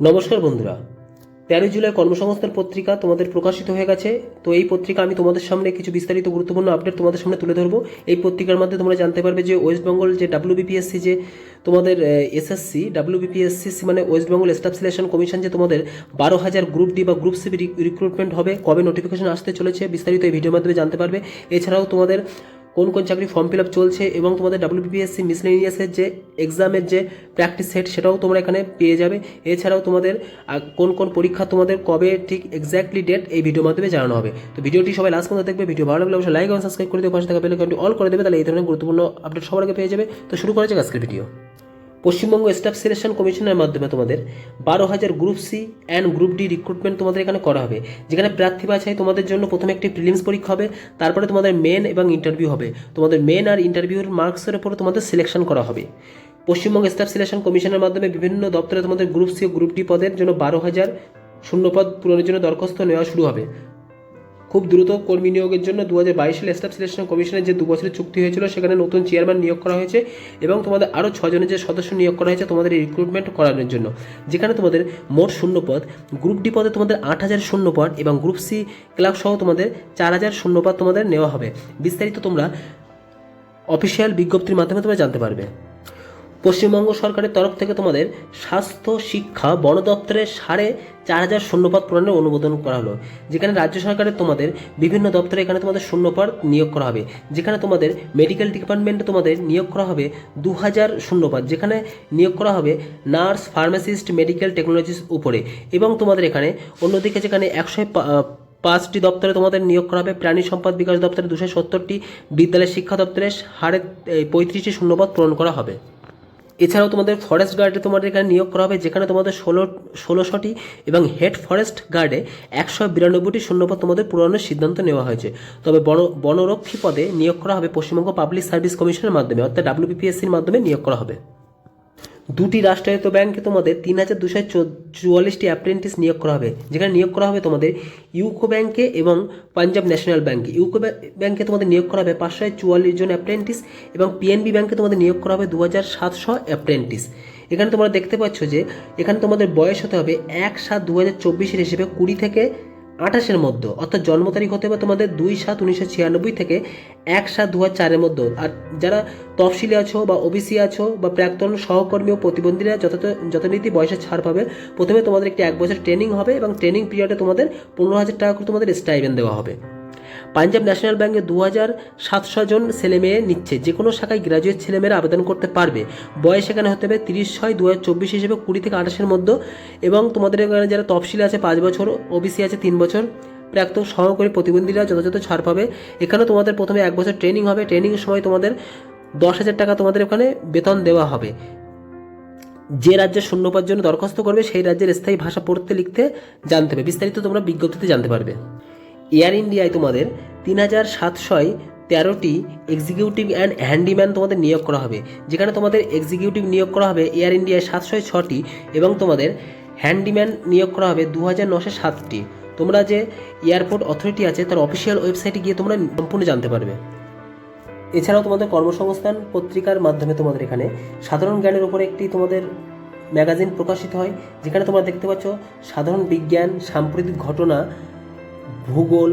নমস্কার বন্ধুরা। তেরোই জুলাই কর্মসংস্থান পত্রিকা তোমাদের প্রকাশিত হয়ে গেছে। তো এই পত্রিকা আমি তোমাদের সামনে কিছু বিস্তারিত গুরুত্বপূর্ণ আপডেট তোমাদের সামনে তুলে ধরবো। এই পত্রিকার মাধ্যমে তোমরা জানতে পারবে যে ওয়েস্ট বেঙ্গল যে ডাব্লিউবিপিএসসি যে তোমাদের এসএসসি ডাব্লিউবিপিএসসি মানে West Bengal staff selection commission যে তোমাদের বারো হাজার গ্রুপ ডি বা গ্রুপ সি রিক্রুটমেন্ট হবে, কবে নোটিফিকেশন আসতে চলেছে বিস্তারিত এই ভিডিওর মাধ্যমে জানতে পারবে। এছাড়াও তোমাদের কোন কোন চাকরি ফর্ম ফিল আপ চলছে এবং তোমাদের ডাব্লিউবিপিএসসি মিসলেনিয়াসের যে এক্সামের যে প্র্যাকটিস সেট সেটাও তোমরা এখানে পেয়ে যাবে। এছাড়াও তোমাদের কোন কোন পরীক্ষা তোমাদের কবে ঠিক এক্স্যাক্টলি ডেট এই ভিডিওর মাধ্যমে জানানো হবে। তো ভিডিওটি সবাই লাস্ট পর্যন্ত দেখবে ভিডিও ভালো লাগলে অবশ্যই লাইক এবং সাবস্ক্রাইব করে দেবে পাশে থাকা বেল আইকনটি অল করে দেবে, তাহলে এই ধরনের গুরুত্বপূর্ণ আপডেট সবার আগে পেয়ে যাবে। তো শুরু করা যাক আজকের ভিডিও পশ্চিমবঙ্গ স্টাফ সিলেকশন কমিশনের মাধ্যমে তোমাদের বারো হাজার group C and group D recruitment তোমাদের এখানে করা হবে। যেখানে প্রার্থী বাছাই তোমাদের জন্য প্রথমে একটি প্রিলিমস পরীক্ষা হবে, তারপরে তোমাদের মেন এবং ইন্টারভিউ হবে। তোমাদের মেন আর ইন্টারভিউর মার্কসের উপর তোমাদের সিলেকশন করা হবে। পশ্চিমবঙ্গ স্টাফ সিলেকশন কমিশনের মাধ্যমে বিভিন্ন দপ্তরে তোমাদের গ্রুপ সি ও গ্রুপ ডি পদের জন্য বারো হাজার শূন্যপদ পূরণের জন্য দরখাস্ত নেওয়া শুরু হবে। খুব দ্রুত কর্মী নিয়োগের জন্য দু হাজার বাইশ সালে স্টাফ সিলেকশন কমিশনের যে দু বছরের চুক্তি হয়েছিল, সেখানে নতুন চেয়ারম্যান নিয়োগ করা হয়েছে এবং তোমাদের আরও ছজনের যে সদস্য নিয়োগ করা হয়েছে তোমাদের রিক্রুটমেন্ট করানোর জন্য। যেখানে তোমাদের মোট শূন্য পদ গ্রুপ ডি পদে তোমাদের আট হাজার শূন্য পদ এবং গ্রুপ সি ক্লাব সহ তোমাদের চার হাজার শূন্য পদ তোমাদের নেওয়া হবে। বিস্তারিত তোমরা অফিসিয়াল বিজ্ঞপ্তির মাধ্যমে তোমরা জানতে পারবে। পশ্চিমবঙ্গ সরকারের তরফ থেকে তোমাদের স্বাস্থ্য, শিক্ষা, বন দপ্তরের সাড়ে চার হাজার শূন্যপদ পূরণের অনুমোদন করা হলো। যেখানে রাজ্য সরকারের তোমাদের বিভিন্ন দপ্তরে এখানে তোমাদের শূন্যপদ নিয়োগ করা হবে। যেখানে তোমাদের মেডিকেল ডিপার্টমেন্টে তোমাদের নিয়োগ করা হবে দু হাজার শূন্যপদ। যেখানে নিয়োগ করা হবে নার্স ফার্মাসিস্ট মেডিকেল টেকনোলজির উপরে। এবং তোমাদের এখানে অন্যদিকে যেখানে একশো পাঁচটি দপ্তরে তোমাদের নিয়োগ করা হবে, প্রাণী সম্পদ বিকাশ দপ্তরে দুশো সত্তরটি, বিদ্যালয় শিক্ষা দপ্তরে হারে পঁয়ত্রিশটি শূন্যপদ পূরণ করা হবে। এছাড়াও তোমাদের ফরেস্ট গার্ডে তোমাদের এখানে নিয়োগ করা হবে, যেখানে তোমাদের ষোলো, ষোলোশোটি এবং হেড ফরেস্ট গার্ডে একশো বিরানব্বইটি শূন্যপদ তোমাদের পূরণের সিদ্ধান্ত নেওয়া হয়েছে। তবে বন, বনরক্ষী পদে নিয়োগ করা হবে পশ্চিমবঙ্গ পাবলিক সার্ভিস কমিশনের মাধ্যমে, অর্থাৎ ডাব্লিউবিপিএসসির মাধ্যমে নিয়োগ করা হবে। দুটি রাষ্ট্রায়ত্ত ব্যাংকে তোমাদের তিন হাজার দুশো চুয়াল্লিশটি অ্যাপ্রেন্টিস নিয়োগ করা হবে। যেখানে নিয়োগ করা হবে তোমাদের ইউকো ব্যাংকে এবং পাঞ্জাব ন্যাশনাল ব্যাংকে। ইউকো ব্যাংকে তোমাদের নিয়োগ করা হবে পাঁচশো চুয়াল্লিশ জন অ্যাপ্রেন্টিস এবং পিএনবি ব্যাংকে তোমাদের নিয়োগ করা হবে দু হাজার সাতশো অ্যাপ্রেন্টিস এখানে তোমরা দেখতে পাচ্ছ যে, এখানে তোমাদের বয়স হতে হবে এক সাত দু হাজার চব্বিশের হিসেবে কুড়ি থেকে আঠাশের মধ্যে, অর্থাৎ জন্ম তারিখ হতে হবে তোমাদের দুই সাত উনিশশো ছিয়ানব্বই থেকে এক সাত দু চারের মধ্যে। আর যারা তফসিলি আছো বা ওবিসি আছো বা প্রাক্তন সহকর্মী ও প্রতিবন্ধীরা যত যথারীতি বয়সে ছাড় পাবে, প্রথমে তোমাদের একটি এক বছর ট্রেনিং হবে এবং ট্রেনিং পিরিয়ডে তোমাদের পনেরো হাজার টাকা করে তোমাদের স্টাইপেন্ড দেওয়া হবে। পাঞ্জাব ন্যাশনাল ব্যাঙ্কে দু হাজার সাতশো জন ছেলেমেয়ে নিচ্ছে। যে কোনো শাখায় গ্রাজুয়েট ছেলেমেয়েরা আবেদন করতে পারবে। বয়স এখানে হতে হবে তিরিশ ছয় দু হাজার চব্বিশ হিসেবে কুড়ি থেকে আঠাশের মধ্যে এবং তোমাদের এখানে যারা তফসিল আছে পাঁচ বছর, ওবিসি আছে তিন বছর প্রাক্তন সহকারী প্রতিবন্ধীরা যথাযথ ছাড় পাবে। এখানে তোমাদের প্রথমে এক বছর ট্রেনিং হবে। ট্রেনিংয়ের সময় তোমাদের দশ হাজার টাকা তোমাদের ওখানে বেতন দেওয়া হবে। যে রাজ্যের শূন্যপার জন্য দরখাস্ত করবে, সেই রাজ্যের স্থায়ী ভাষা পড়তে লিখতে জানতে হবে। বিস্তারিত তোমরা বিজ্ঞপ্তিতে জানতে পারবে। এয়ার ইন্ডিয়ায় তোমাদের তিন হাজার সাতশয় তেরোটি এক্সিকিউটিভ অ্যান্ড হ্যান্ডিম্যান তোমাদের নিয়োগ করা হবে। যেখানে তোমাদের এক্সিকিউটিভ নিয়োগ করা হবে এয়ার ইন্ডিয়ায় সাতশয় ছটি এবং তোমাদের হ্যান্ডিম্যান নিয়োগ করা হবে দু হাজার নশো সাতটি। তোমরা যে এয়ারপোর্ট অথরিটি আছে, তার অফিসিয়াল ওয়েবসাইটে গিয়ে তোমরা সম্পূর্ণ জানতে পারবে। এছাড়াও তোমাদের কর্মসংস্থান পত্রিকার মাধ্যমে তোমাদের এখানে সাধারণ জ্ঞানের উপরে একটি তোমাদের ম্যাগাজিন প্রকাশিত হয়, যেখানে তোমরা দেখতে পাচ্ছ সাধারণ বিজ্ঞান, সাম্প্রতিক ঘটনা ভূগোল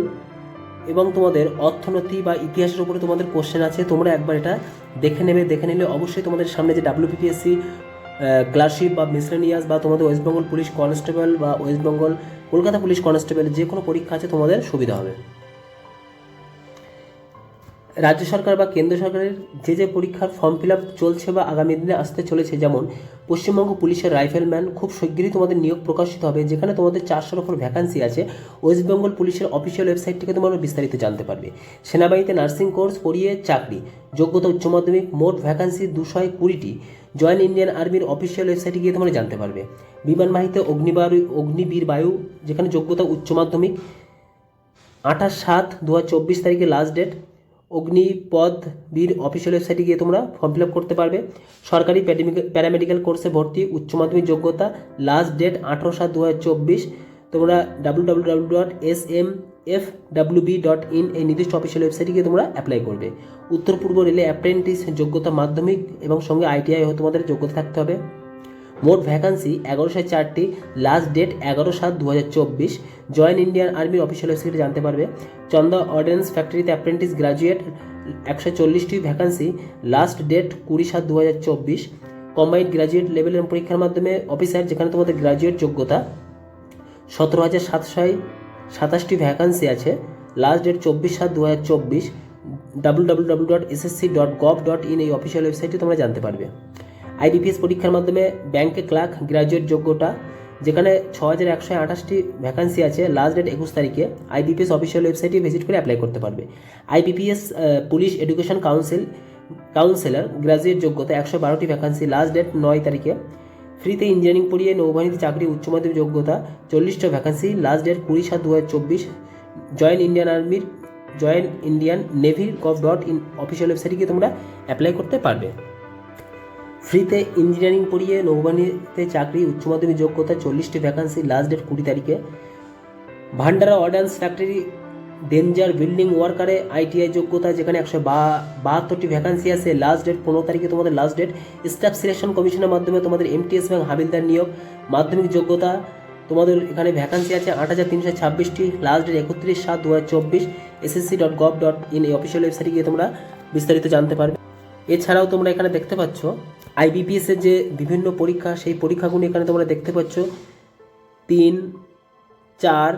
এবং তোমাদের অর্থনীতি বা ইতিহাসের উপরে তোমাদের কোশ্চেন আছে, তোমরা একবার এটা দেখে নেবে। দেখে নিলে অবশ্যই তোমাদের সামনে যে ডাব্লিউপিপিএসসি ক্লাসশিপ বা মিসলেনিয়াস বা তোমাদের ওয়েস্ট বেঙ্গল পুলিশ কনস্টেবল বা West Bengal Kolkata police constable যে কোনো পরীক্ষা আছে, তোমাদের সুবিধা হবে। রাজ্য সরকার বা কেন্দ্র সরকারের যে যে পরীক্ষার ফর্ম ফিল চলছে বা আগামী দিনে আসতে চলেছে, যেমন পশ্চিমবঙ্গ পুলিশের রাইফেলম্যান খুব শীঘ্রই তোমাদের নিয়োগ প্রকাশিত হবে, যেখানে তোমাদের চারশোর ওপর ভ্যাকান্সি আছে। ওয়েস্ট বেঙ্গল পুলিশের অফিসিয়াল ওয়েবসাইট থেকে তোমরা বিস্তারিত জানতে পারবে। সেনাবাহিনীতে নার্সিং কোর্স পড়িয়ে চাকরি। যোগ্যতা উচ্চ মাধ্যমিক, মোট ভ্যাকান্সি দুশো কুড়িটি। জয়েন্ট ইন্ডিয়ান আর্মির অফিসিয়াল ওয়েবসাইটে গিয়ে তোমরা জানতে পারবে। বিমান বাহিনীতে অগ্নিবায়ু অগ্নিবীর বায়ু, যেখানে যোগ্যতা উচ্চ মাধ্যমিক, আঠাশ সাত দু তারিখে লাস্ট ডেট অগ্নিপদ বীর অফিসিয়াল ওয়েবসাইটে গিয়ে তোমরা ফর্ম ফিল করতে পারবে। সরকারি প্যারামেডিক্যাল- কোর্সে ভর্তি, উচ্চ মাধ্যমিক যোগ্যতা লাস্ট ডেট আঠারো সাত দু তোমরা W W W dot S M F W B dot in এই নির্দিষ্ট অফিসিয়াল ওয়েবসাইটে গিয়ে তোমরা অ্যাপ্লাই করবে। উত্তর পূর্ব রেলে অ্যাপ্রেন্টিস যোগ্যতা মাধ্যমিক এবং সঙ্গে আইটিআই তোমাদের যোগ্যতা থাকতে হবে। মোট ভ্যাকান্সি এগারোশো চারটি লাস্ট ডেট এগারো সাত দু হাজার চব্বিশ জয়েন ইন্ডিয়ান আর্মির অফিসিয়াল ওয়েবসাইটে জানতে পারবে। চন্দা অর্ডিন্যান্স ফ্যাক্টরিতে অ্যাপ্রেন্টিস গ্রাজুয়েট একশো চল্লিশটি ভ্যাকান্সি লাস্ট ডেট কুড়ি সাত দু হাজার চব্বিশ কম্বাইন্ড গ্রাজুয়েট লেভেলের পরীক্ষার মাধ্যমে অফিসার যেখানে তোমাদের গ্রাজুয়েট যোগ্যতা, সতেরো হাজার সাতশো সাতাশটি ভ্যাকান্সি আছে। লাস্ট ডেট চব্বিশ সাত দু হাজার চব্বিশ। W W W dot SSC dot gov dot in এই অফিসিয়াল ওয়েবসাইটে তোমরা জানতে পারবে। আইবিপিএস পরীক্ষার মাধ্যমে ব্যাংকে ক্লার্ক গ্রাজুয়েট যোগ্যতা, যেখানে ছ হাজার একশো আঠাশটি ভ্যাকান্সি আছে, লাস্ট ডেট একুশ তারিখে আইবিপিএস অফিসিয়াল ওয়েবসাইটে ভিজিট করে অ্যাপ্লাই করতে পারবে। IBPS police education council, councillor graduate যোগ্যতা একশো বারোটি ভ্যাকান্সি, লাস্ট ডেট নয় তারিখে। ফ্রিতে ইঞ্জিনিয়ারিং পড়িয়ে নৌবাহিনীতে চাকরি, উচ্চ মাধ্যমিক যোগ্যতা চল্লিশটা ভ্যাকান্সি, লাস্ট ডেট কুড়ি সাত দু হাজার চব্বিশ। জয়েন ইন্ডিয়ান আর্মির, জয়েন ইন্ডিয়ান নেভির গভ ডট ইন অফিসিয়াল ওয়েবসাইটে গিয়ে তোমরা অ্যাপ্লাই করতে পারবে। ফ্রিতে ইঞ্জিনিয়ারিং পড়িয়ে নৌবাহিনীতে চাকরি, উচ্চ মাধ্যমিক যোগ্যতা, চল্লিশটি ভ্যাকান্সি লাস্ট ডেট কুড়ি তারিখে। Bhandara ordnance factory danger building ওয়ার্কারে ITI যোগ্যতা, যেখানে একশো বাহাত্তরটি ভ্যাকান্সি আছে লাস্ট ডেট পনেরো তারিখে তোমাদের লাস্ট ডেট স্টাফ সিলেকশন কমিশনের মাধ্যমে তোমাদের এমটিএস এবং হাবিলদার নিয়োগ, মাধ্যমিক যোগ্যতা, তোমাদের এখানে ভ্যাকান্সি আছে আট হাজার তিনশো ছাব্বিশটি লাস্ট ডেট একত্রিশ সাত দু হাজার চব্বিশ SSC dot gov dot in এই অফিসিয়াল ওয়েবসাইটে গিয়ে তোমরা বিস্তারিত জানতে পারবে। এছাড়াও তোমরা এখানে দেখতে পাচ্ছ আইবিপিএস এর যে বিভিন্ন পরীক্ষা, সেই পরীক্ষাগুলি এখানে তোমরা দেখতে পাচ্ছ। তিন, চার,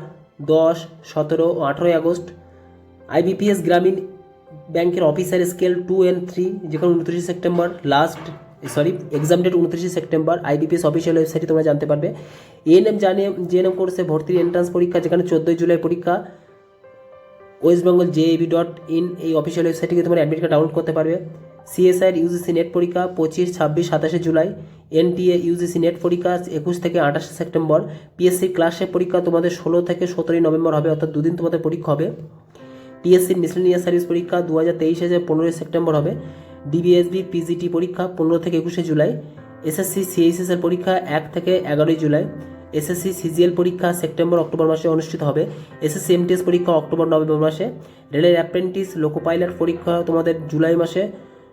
দশ, সতেরো ও আঠেরোই আগস্ট। আইবিপিএস গ্রামীণ ব্যাংকের officer scale two and three, যেখানে উনত্রিশে September last sorry exam date উনত্রিশে সেপ্টেম্বর। আইবিপিএস অফিসিয়াল ওয়েবসাইটে তোমরা জানতে পারবে। এএনএম জানে জেএনএম কোর্সে ভর্তির এন্ট্রান্স পরীক্ষা, যেখানে চোদ্দোই জুলাই পরীক্ষা। West Bengal JAB dot in এই অফিসিয়াল ওয়েবসাইটে তোমরা অ্যাডমিট কার্ড ডাউনলোড করতে পারবে। সিএসআইয়ের ইউজিসি নেট পরীক্ষা পঁচিশ, ছাব্বিশ, সাতাশে জুলাই। এনটিএ ইউজিসি নেট পরীক্ষা একুশ থেকে আঠাশে সেপ্টেম্বর। পিএসসি ক্লাসের পরীক্ষা তোমাদের ষোলো থেকে সতেরোই নভেম্বর হবে, অর্থাৎ দুদিন তোমাদের পরীক্ষা হবে। টিএসসির মিসলেনিয়াস সার্ভিস পরীক্ষা দু হাজার তেইশে যে পনেরোই সেপ্টেম্বর হবে। ডিবিএসবি পিজিটি পরীক্ষা পনেরো থেকে একুশে জুলাই। এসএসসি সিএইচএস এর পরীক্ষা এক থেকে এগারোই জুলাই। এসএসসি সিজিএল পরীক্ষা সেপ্টেম্বর, অক্টোবর মাসে অনুষ্ঠিত হবে। এসএসসি এমটিএস পরীক্ষা অক্টোবর, নভেম্বর মাসে। রেলের অ্যাপ্রেন্টিস, লোকো পাইলট পরীক্ষা তোমাদের জুলাই মাসে।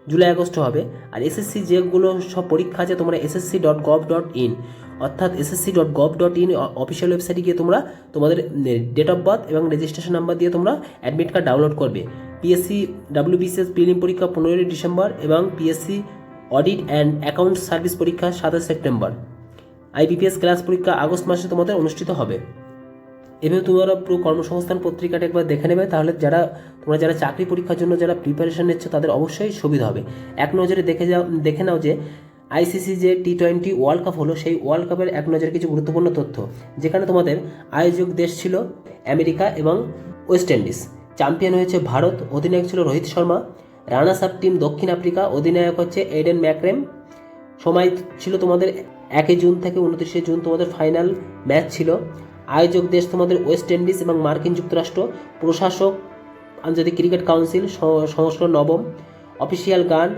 জুলাই আগস্ট হবে আর এসএসসি যেগুলো সব পরীক্ষা আছে তোমরা SSC dot gov dot in অর্থাৎ SSC dot gov dot in official ওয়েবসাইটে গিয়ে তোমরা তোমাদের ডেট অফ বার্থ এবং রেজিস্ট্রেশন নাম্বার দিয়ে তোমরা অ্যাডমিট কার্ড ডাউনলোড করবে। পিএসসি ডাব্লিউবিসিএস প্রিলিম পরীক্ষা পনেরোই ডিসেম্বর এবং PSC audit and account service পরীক্ষা সাতাশ সেপ্টেম্বর। আইবিপিএস ক্লাস পরীক্ষা আগস্ট মাসে তোমাদের অনুষ্ঠিত হবে। এভাবে তোমরা পুরো কর্মসংস্থান পত্রিকাটা একবার দেখে নেবে, তাহলে যারা, তোমরা যারা চাকরি পরীক্ষার জন্য যারা প্রিপারেশন নিচ্ছ, তাদের অবশ্যই সুবিধা হবে। এক নজরে দেখে যাও, দেখে নাও যে আইসিসি যে টি টোয়েন্টি ওয়ার্ল্ড কাপ হলো, সেই ওয়ার্ল্ড কাপের এক নজরে কিছু গুরুত্বপূর্ণ তথ্য। যেখানে তোমাদের আয়োজক দেশ ছিল আমেরিকা এবং ওয়েস্ট ইন্ডিজ চ্যাম্পিয়ন হয়েছে ভারত, অধিনায়ক ছিল Rohit Sharma. Runners up team দক্ষিণ আফ্রিকা, অধিনায়ক হচ্ছে এডেন ম্যাক্রেম সময় ছিল তোমাদের একই জুন থেকে উনত্রিশে জুন তোমাদের ফাইনাল ম্যাচ ছিল। আয়োজক দেশ তোমাদের ওয়েস্ট ইন্ডিজ এবং মার্কিন যুক্তরাষ্ট্র, প্রশাসক, আন্তর্জাতিক ক্রিকেট কাউন্সিল স- সংস্করণ নবম, অফিসিয়াল গান,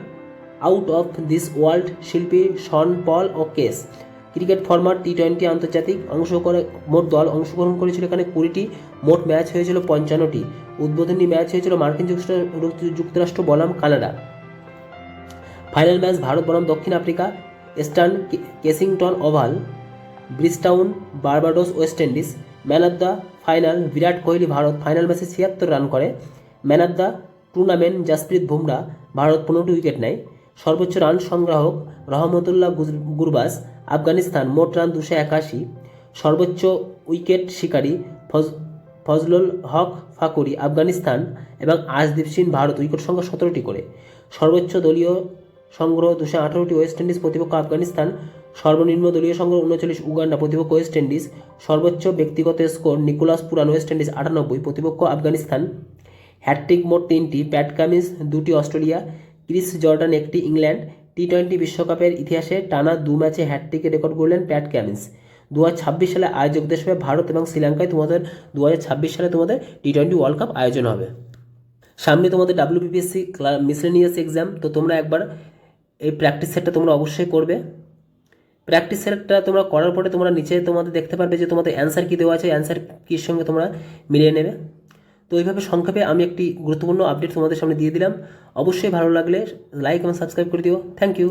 আউট অফ দিস ওয়ার্ল্ড শিল্পী শন পল ও Kes. Cricket format T twenty আন্তর্জাতিক অংশ করে, মোট দল অংশগ্রহণ করেছিল এখানে কুড়িটি, মোট ম্যাচ হয়েছিল পঞ্চান্নটি। উদ্বোধনী ম্যাচ হয়েছিল মার্কিন যুক্তরাষ্ট্র বনাম কানাডা। ফাইনাল ম্যাচ ভারত বনাম দক্ষিণ Africa, eastern K- Kensington oval. Bridgetown Barbados, West Indies. Man of the final, Virat Kohli Bharat final ম্যাচে ছিয়াত্তর রান করে। Man of the tournament, Jasprit Bumrah Bharat পনেরোটি উইকেট নেয়। সর্বোচ্চ রান সংগ্রাহক, রহমতুল্লাহ গুরবাজ, আফগানিস্তান মোট রান দুশো একাশি। সর্বোচ্চ উইকেট শিকারী ফজ, ফজলুল হক ফাকুরি, আফগানিস্তান এবং আজদীপ সিং ভারত উইকেট সংখ্যা সতেরোটি করে। সর্বোচ্চ দলীয় সংগ্রহ দুশো আঠারোটি ওয়েস্ট ইন্ডিজ প্রতিপক্ষ আফগানিস্তান সর্বনিম্ন দলীয় সংগ্রহ উনচল্লিশ উগান্ডা প্রতিপক্ষ ওয়েস্ট ইন্ডিজ, সর্বোচ্চ ব্যক্তিগত score Nicholas Pooran West Indies আটানব্বই, প্রতিপক্ষ আফগানিস্তান। হ্যাট্রিক মোট তিনটি, প্যাট কামিন্স দুটি অস্ট্রেলিয়া, ক্রিস জর্ডান একটি ইংল্যান্ড। টি টোয়েন্টি বিশ্বকাপের ইতিহাসে টানা দু ম্যাচে হ্যাট্রিকের রেকর্ড করলেন প্যাট ক্যামিন্স দু সালে আয়োজক দেশ হবে ভারত এবং শ্রীলঙ্কায় তোমাদের দু হাজার ছাব্বিশ সালে তোমাদের টি টোয়েন্টি ওয়ার্ল্ড কাপ আয়োজন হবে। সামনে তোমাদের ডাব্লিউবিপিএসসি মিসলেনিয়াস এক্সাম তো তোমরা একবার এই প্র্যাকটিস সেটটা তোমরা অবশ্যই করবে। প্র্যাকটিস সেটটা তোমরা করার পরে তোমরা নিচে তোমাদের দেখতে পারবে যে তোমাদের অ্যান্সার কী দেওয়া আছে অ্যান্সার কীর সঙ্গে তোমরা মিলিয়ে নেবে। তো এইভাবে সংক্ষেপে আমি একটি গুরুত্বপূর্ণ আপডেট তোমাদের সামনে দিয়ে দিলাম। অবশ্যই ভালো লাগলে লাইক এবং সাবস্ক্রাইব করে দিও। Thank you